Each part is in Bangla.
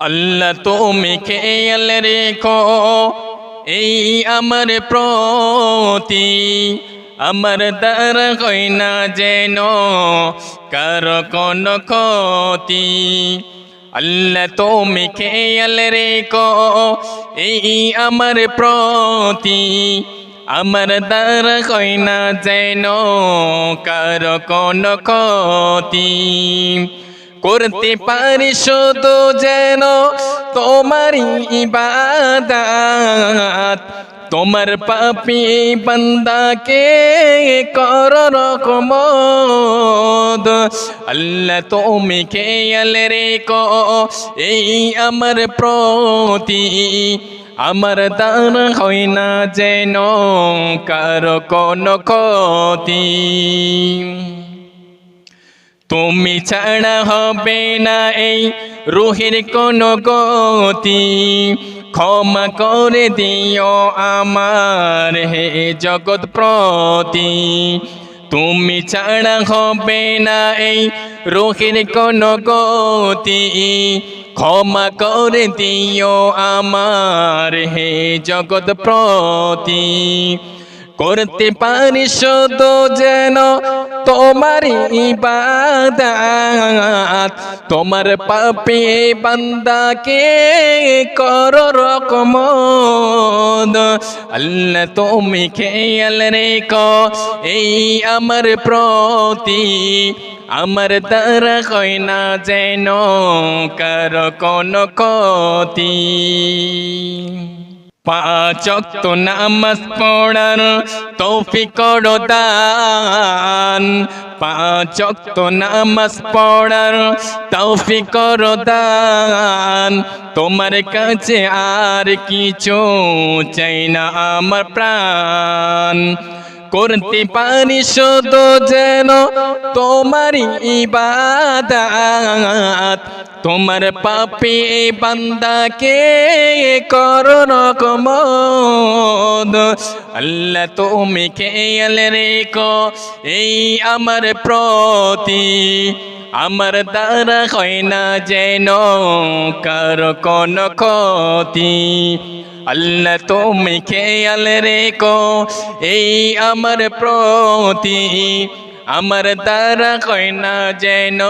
আল্লাহ তুমি খেয়াল রেখো, এই আমার প্রতি। আমার দ্বারা হয় না যেন কার কোন ক্ষতি। আল্লাহ তুমি খেয়াল রেখো, এই আমার প্রতি। আমার দ্বারা হয় না যেন কার কোন ক্ষতি। করতে পারি শুধু যেন তোমারই ইবাদাত। তোমার পাপি বান্দাকে কর রকম আল্লাহ তুমি খেয়াল রেখো, এই আমার প্রতি। আমার দান হয় না যেন কার কোন ক্ষতি। তুমি ছাড়া হবে না এই রুহির কোন গতি। ক্ষমা করে দিও আমার হে জগৎ প্রতি। তুমি ছাড়া হবে না এই রুহির কোন গতি। ক্ষমা করে দিও আমার হে জগৎ প্রতি। করতে পারি শুধু যেন তোমার ইবাদাত, তোমার পাপে বান্দাকে কর রকম আল্লাহ তুমি খেয়াল রেখো, এই আমার প্রতি। আমার দ্বারা হয় না যেন কার কোন ক্ষতি। পাঁচক্ত নামাজ পড়ার তৌফিক দান। পাঁচক্ত নামাজ পড়ার তৌফিক দান। তোমার কাছে আর কিছু চাই না আমার প্রাণ। করতে পারি শুধু যেন তোমারই ইবাদাত। তোমার পাপে বান্দাকে কর রকম আল্লাহ তুমি খেয়াল রেখো, এই আমার প্রতি। আমার দ্বারা হয় না যেন কার কোন ক্ষতি। আল্লাহ, তুমি খেয়াল রেখো, এই আমার প্রতি। আমার দ্বারা হয় না যেন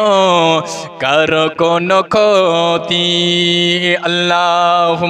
কার কোন ক্ষতি। আল্লাহ